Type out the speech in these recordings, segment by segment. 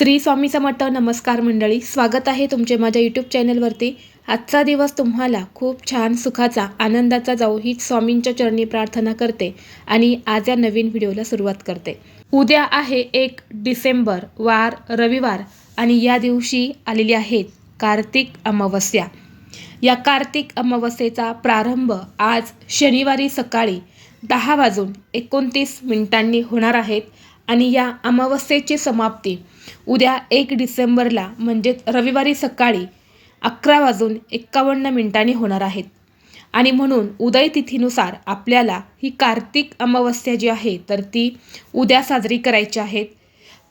श्री स्वामी समर्थ नमस्कार मंडळी स्वागत आहे तुमचे माझ्या यूट्यूब चॅनलवरती. आजचा दिवस तुम्हाला खूप छान सुखाचा आनंदाचा जाऊ ही स्वामींच्या चरणी प्रार्थना करते आणि आज या नवीन व्हिडिओला सुरुवात करते. उद्या आहे एक डिसेंबर वार रविवार आणि या दिवशी आलेली आहेत कार्तिक अमावस्या. या कार्तिक अमावस्येचा प्रारंभ आज शनिवारी सकाळी दहा वाजून एकोणतीस मिनिटांनी होणार आहेत आणि या अमावस्येची समाप्ती. उद्या एक डिसेंबरला म्हणजेच रविवारी सकाळी अकरा वाजून एक्कावन्न मिनिटांनी होणार आहेत. आणि म्हणून उदय तिथीनुसार आपल्याला ही कार्तिक अमावस्या जी आहे तर ती उद्या साजरी करायची आहेत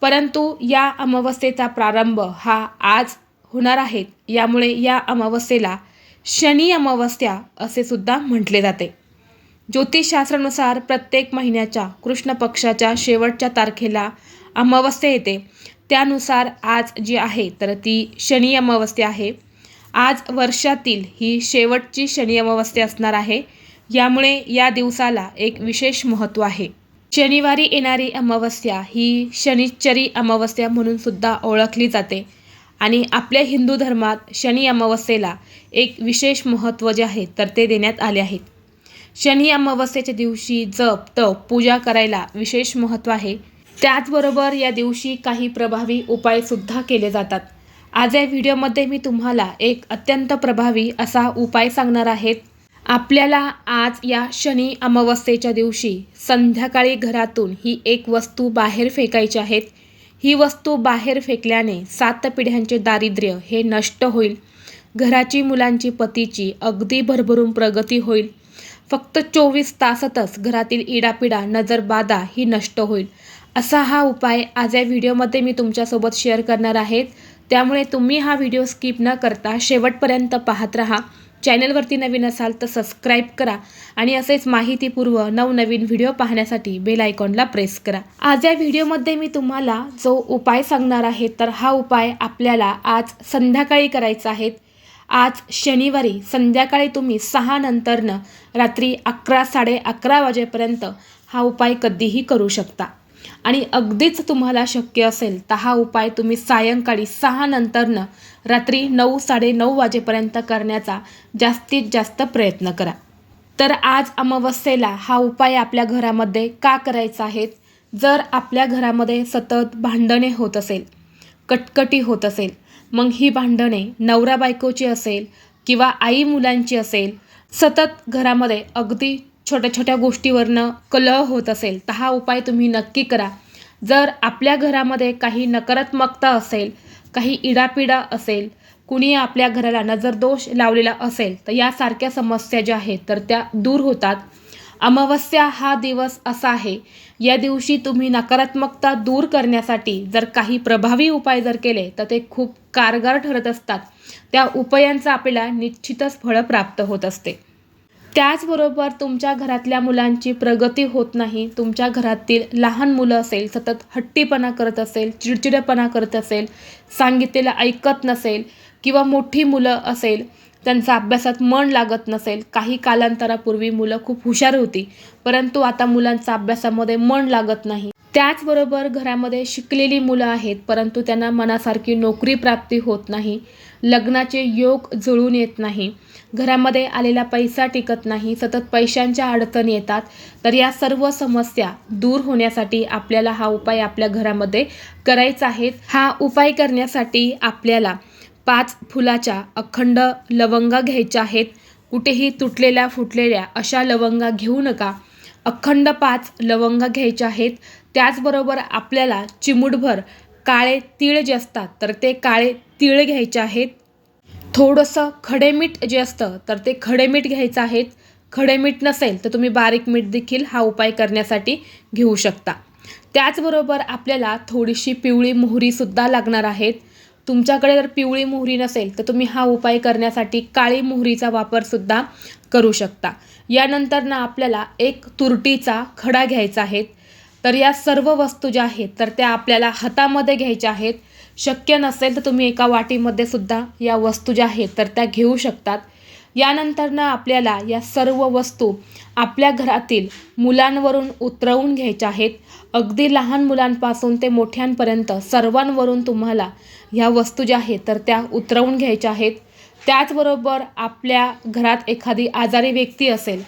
परंतु या अमावस्येचा प्रारंभ हा आज होणार आहेत यामुळे या अमावस्येला शनी अमावस्या असे सुद्धा म्हटले जाते. ज्योतिषशास्त्रानुसार प्रत्येक महिन्याच्या कृष्ण पक्षाच्या शेवटच्या तारखेला अमावस्या येते. त्यानुसार आज जी आहे तर ती शनी अमावस्या आहे. आज वर्षातील ही शेवटची शनी अमावस्या असणार आहे. यामुळे या दिवसाला एक विशेष महत्त्व आहे. शनिवारी येणारी अमावस्या ही शनिश्चरी अमावस्या म्हणून सुद्धा ओळखली जाते. आणि आपल्या हिंदू धर्मात शनी अमावस्येला एक विशेष महत्त्व जे आहे तर ते देण्यात आले आहेत. शनी अमावस्येच्या दिवशी जप तप पूजा करायला विशेष महत्त्व आहे. त्याचबरोबर या दिवशी काही प्रभावी उपायसुद्धा केले जातात. आज या व्हिडिओमध्ये मी तुम्हाला एक अत्यंत प्रभावी असा उपाय सांगणार आहेत आपल्याला आज या शनी अमावस्येच्या दिवशी संध्याकाळी घरातून ही एक वस्तू बाहेर फेकायची आहेत ही वस्तू बाहेर फेकल्याने सात पिढ्यांचे दारिद्र्य हे नष्ट होईल. घराची मुलांची पतीची अगदी भरभरून प्रगती होईल. फक्त चोवीस तासातच घरातील इडापिडा नजरबाधा ही नष्ट होईल. असा हा उपाय आज या व्हिडिओमध्ये मी तुमच्यासोबत शेअर करणार आहेत त्यामुळे तुम्ही हा व्हिडिओ स्किप न करता शेवटपर्यंत पाहत राहा. चॅनलवरती नवीन असाल तर सबस्क्राईब करा आणि असेच माहितीपूर्व नवनवीन व्हिडिओ पाहण्यासाठी बेल आयकॉनला प्रेस करा. आज या व्हिडिओमध्ये मी तुम्हाला जो उपाय सांगणार आहे तर हा उपाय आपल्याला आज संध्याकाळी करायचा आहे. आज शनिवारी संध्याकाळी तुम्ही सहा नंतरनं रात्री अकरा साडे अकरा वाजेपर्यंत हा उपाय कधीही करू शकता. आणि अगदीच तुम्हाला शक्य असेल तर हा उपाय तुम्ही सायंकाळी सहा नंतरनं रात्री नऊ साडेनऊ वाजेपर्यंत करण्याचा जास्तीत जास्त प्रयत्न करा. तर आज अमावस्येला हा उपाय आपल्या घरामध्ये का करायचा आहे जर आपल्या घरामध्ये सतत भांडणे होत असेल कटकटी होत असेल मग ही भांडणे नवरा बायकोची असेल किंवा आई मुलांची असेल सतत घरामध्ये अगदी छोट्या छोट्या गोष्टीवरनं कलह होत असेल तर हा उपाय तुम्ही नक्की करा. जर आपल्या घरामध्ये काही नकारात्मकता असेल काही इडापिडा असेल कुणी आपल्या घराला नजरदोष लावलेला असेल तर यासारख्या समस्या ज्या आहेत तर त्या दूर होतात. अमावस्या हा दिवस असा आहे. या दिवशी तुम्ही नकारात्मकता दूर करण्यासाठी जर काही प्रभावी उपाय जर केले तर ते खूप कारगर ठरत असतात. त्या उपायांचा आपल्याला निश्चितच फळं प्राप्त होत असते. त्याचबरोबर तुमच्या घरातल्या मुलांची प्रगती होत नाही तुमच्या घरातील लहान मुलं असेल सतत हट्टीपणा करत असेल चिडचिडेपणा करत असेल सांगितलेलं ऐकत नसेल किंवा मोठी मुलं असेल त्यांचा अभ्यासात मन लागत नसेल. काही कालांतरापूर्वी मुलं खूप हुशार होती परंतु आता मुलांचा अभ्यासामध्ये मन लागत नाही. त्याचबरोबर घरामध्ये शिकलेली मुलं आहेत परंतु त्यांना मनासारखी नोकरी प्राप्ती होत नाही लग्नाचे योग जुळून येत नाही घरामध्ये आलेला पैसा टिकत नाही सतत पैशांच्या अडचणी येतात. तर या सर्व समस्या दूर होण्यासाठी आपल्याला हा उपाय आपल्या घरामध्ये करायचा आहे. हा उपाय करण्यासाठी आपल्याला पाच फुलाच्या अखंड लवंगा घ्यायच्या आहेत. कुठेही तुटलेल्या फुटलेल्या अशा लवंगा घेऊ नका. अखंड पाच लवंगा घ्यायच्या आहेत. त्याचबरोबर आपल्याला चिमूटभर काळे तीळ जे असतात तर ते काळे तीळ घ्यायचे आहेत. थोडंसं खडेमीठ जे असतं तर ते खडेमीठ घ्यायचं आहेत. खडेमीठ नसेल तर तुम्ही बारीक मीठ देखील हा उपाय करण्यासाठी घेऊ शकता. त्याचबरोबर आपल्याला थोडीशी पिवळी मोहरीसुद्धा लागणार आहेत. तुमच्याकडे जर पिवळी मोहरी नसेल तर तुम्ही हा उपाय करण्यासाठी काळी मोहरीचा वापरसुद्धा करू शकता. यानंतर ना आपल्याला एक तुरटीचा खडा घ्यायचा आहे. तर या सर्व वस्तू ज्या आहेत तर त्या आपल्याला हातामध्ये घ्यायच्या आहेत. शक्य नसेल तर तुम्ही एका वाटीमध्ये सुद्धा या वस्तू ज्या आहेत तर त्या घेऊ शकतात. यानंतरनं आपल्याला या सर्व वस्तू आपल्या घरातील मुलांवरून उतरवून घ्यायच्या आहेत. अगदी लहान मुलांपासून ते मोठ्यांपर्यंत सर्वांवरून तुम्हाला ह्या वस्तू ज्या आहेत तर त्या उतरवून घ्यायच्या आहेत. त्याचबरोबर आपल्या घरात एखादी आजारी व्यक्ती असेल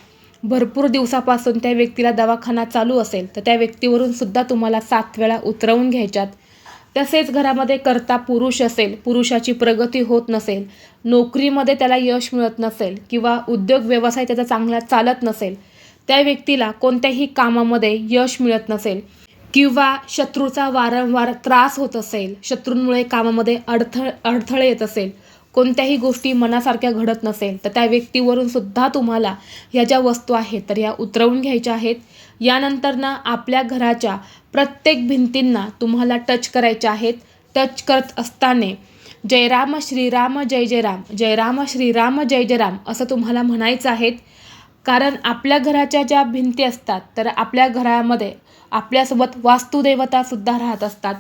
भरपूर दिवसापासून त्या व्यक्तीला दवाखाना चालू असेल तर त्या व्यक्तीवरून सुद्धा तुम्हाला सात वेळा उतरवून घ्यायच्यात. तसेच घरामध्ये करता पुरुष असेल पुरुषाची प्रगती होत नसेल नोकरीमध्ये त्याला यश मिळत नसेल किंवा उद्योग व्यवसाय त्याचा चांगला चालत नसेल त्या व्यक्तीला कोणत्याही कामामध्ये यश मिळत नसेल किंवा शत्रूचा वारंवार त्रास होत असेल शत्रूंमुळे कामामध्ये अडथळ अडथळे येत असेल कोणत्याही गोष्टी मनासारख्या घडत नसेल तर त्या व्यक्तीवरून सुद्धा तुम्हाला ह्या ज्या वस्तू आहेत तर या उतरवून घ्यायच्या आहेत. यानंतरनं आपल्या घराच्या प्रत्येक भिंतींना तुम्हाला टच करायच्या आहेत. टच करत असताना जय राम श्रीराम जय जय राम जय राम श्रीराम जय जय राम असं तुम्हाला म्हणायचं आहे कारण आपल्या घराच्या ज्या भिंती असतात तर आपल्या घरामध्ये आपल्यासोबत वास्तुदेवतासुद्धा राहत असतात.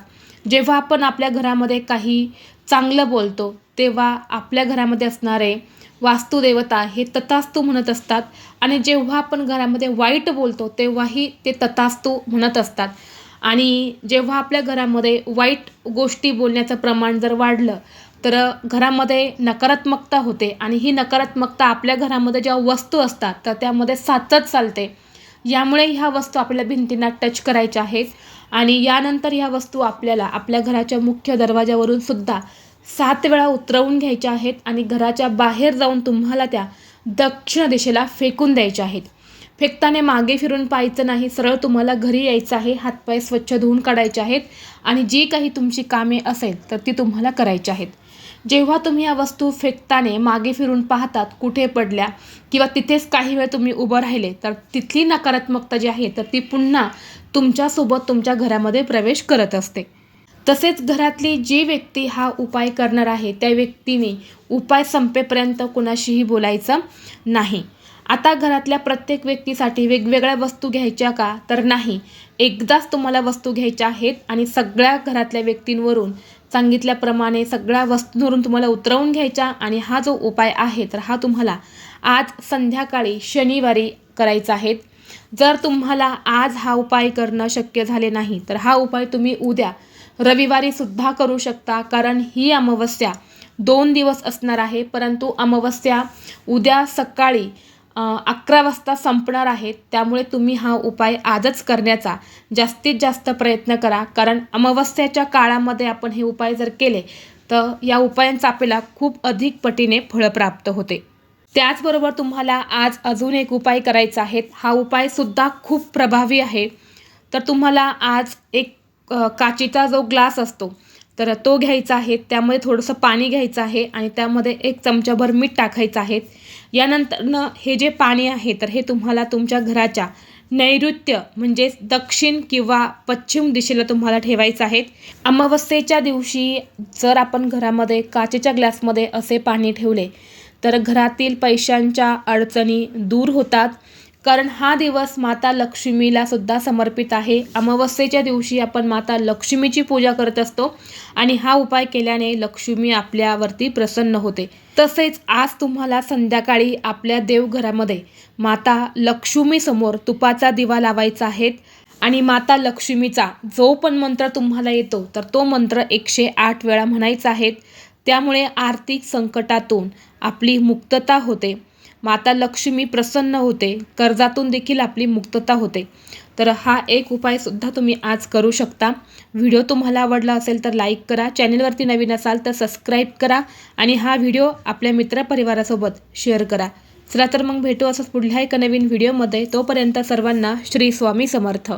जेव्हा आपण आपल्या घरामध्ये काही चांगलं बोलतो तेव्हा आपल्या घरामध्ये असणारे वास्तुदेवता हे तथास्तू म्हणत असतात. आणि जेव्हा आपण घरामध्ये वाईट बोलतो तेव्हाही ते तथास्तू म्हणत असतात. आणि जेव्हा आपल्या घरामध्ये वाईट गोष्टी बोलण्याचं प्रमाण जर वाढलं तर घरामध्ये नकारात्मकता होते. आणि ही नकारात्मकता आपल्या घरामध्ये ज्या वस्तू असतात तर त्यामध्ये सातत चालते. यामुळे ह्या वस्तू आपल्या भिंतींना टच करायच्या आहेत. आणि यानंतर ह्या वस्तू आपल्याला आपल्या घराच्या मुख्य दरवाजावरून सुद्धा सात वेळा उतरवून घ्यायच्या आहेत आणि घराच्या बाहेर जाऊन तुम्हाला त्या दक्षिण दिशेला फेकून द्यायच्या आहेत. फेकताना मागे फिरून पाहायचं नाही सरळ तुम्हाला घरी यायचं आहे हातपाय स्वच्छ धुवून काढायचे आहेत आणि जी काही तुमची कामे असेल तर ती तुम्हाला करायची आहेत. जेव्हा तुम्ही या वस्तू फेकताने मागे फिरून पाहतात कुठे पडल्या किंवा तिथेच काही वेळ तुम्ही उभं राहिले तर तिथली नकारात्मकता जी आहे तर ती पुन्हा तुमच्यासोबत तुमच्या घरामध्ये प्रवेश करत असते. तसेच घरातली जी व्यक्ती हा उपाय करणार आहे त्या व्यक्तीने उपाय संपेपर्यंत कुणाशीही बोलायचं नाही. आता घरातल्या प्रत्येक व्यक्तीसाठी वेगवेगळ्या वस्तू घ्यायच्या का? तर नाही. एकदाच तुम्हाला वस्तू घ्यायच्या आहेत आणि सगळ्या घरातल्या व्यक्तींवरून सांगितल्याप्रमाणे सगळ्या वस्तूंवरून तुम्हाला उतरवून घ्यायच्या आणि हा जो उपाय आहे तर हा तुम्हाला आज संध्याकाळी शनिवारी करायचा आहे. जर तुम्हाला आज हा उपाय करणं शक्य झाले नाही तर हा उपाय तुम्ही उद्या रविवारी सुद्धा करू शकता कारण ही अमावस्या दोन दिवस असणार आहे परंतु अमावस्या उद्या सकाळी अकरा वाजता संपणार आहेत. त्यामुळे तुम्ही हा उपाय आजच करण्याचा. जास्तीत जास्त प्रयत्न करा. कारण अमावस्याच्या काळामध्ये आपण हे उपाय जर केले तर या उपायांचा आपल्याला खूप अधिक पटीने फळ प्राप्त होते. त्याचबरोबर तुम्हाला आज अजून एक उपाय करायचा आहे. हा उपायसुद्धा खूप प्रभावी आहे. तर तुम्हाला आज एक काचीचा जो ग्लास असतो तर तो घ्यायचा आहे त्यामध्ये थोडंसं पाणी घ्यायचं आहे आणि त्यामध्ये एक चमचाभर मीठ टाकायचं आहे. यानंतरनं हे जे पाणी आहे तर हे तुम्हाला तुमच्या घराच्या नैऋत्य म्हणजेच दक्षिण किंवा पश्चिम दिशेला तुम्हाला ठेवायचं आहे. अमावस्येच्या दिवशी जर आपण घरामध्ये काचेच्या ग्लासमध्ये असे पाणी ठेवले तर घरातील पैशांच्या अडचणी दूर होतात. कारण हा दिवस माता लक्ष्मीला सुद्धा समर्पित आहे. अमावस्येच्या दिवशी आपण माता लक्ष्मीची पूजा करत असतो आणि हा उपाय केल्याने लक्ष्मी आपल्यावरती प्रसन्न होते. तसेच आज तुम्हाला संध्याकाळी आपल्या देवघरामध्ये माता लक्ष्मीसमोर तुपाचा दिवा लावायचा आहे आणि माता लक्ष्मीचा जो पण मंत्र तुम्हाला येतो तर तो मंत्र एकशे आठ वेळा म्हणायचा आहे. त्यामुळे आर्थिक संकटातून आपली मुक्तता होते. माता लक्ष्मी प्रसन्न होते. कर्जातून देखील आपली मुक्तता होते. तर हा एक उपायसुद्धा तुम्ही आज करू शकता. व्हिडिओ तुम्हाला आवडला असेल तर लाईक करा. चॅनलवरती नवीन असाल तर सबस्क्राईब करा आणि हा व्हिडिओ आपल्या मित्रपरिवारासोबत शेअर करा. चला तर मग भेटू असंच पुढल्या एका नवीन व्हिडिओमध्ये. तोपर्यंत सर्वांना श्री स्वामी समर्थ.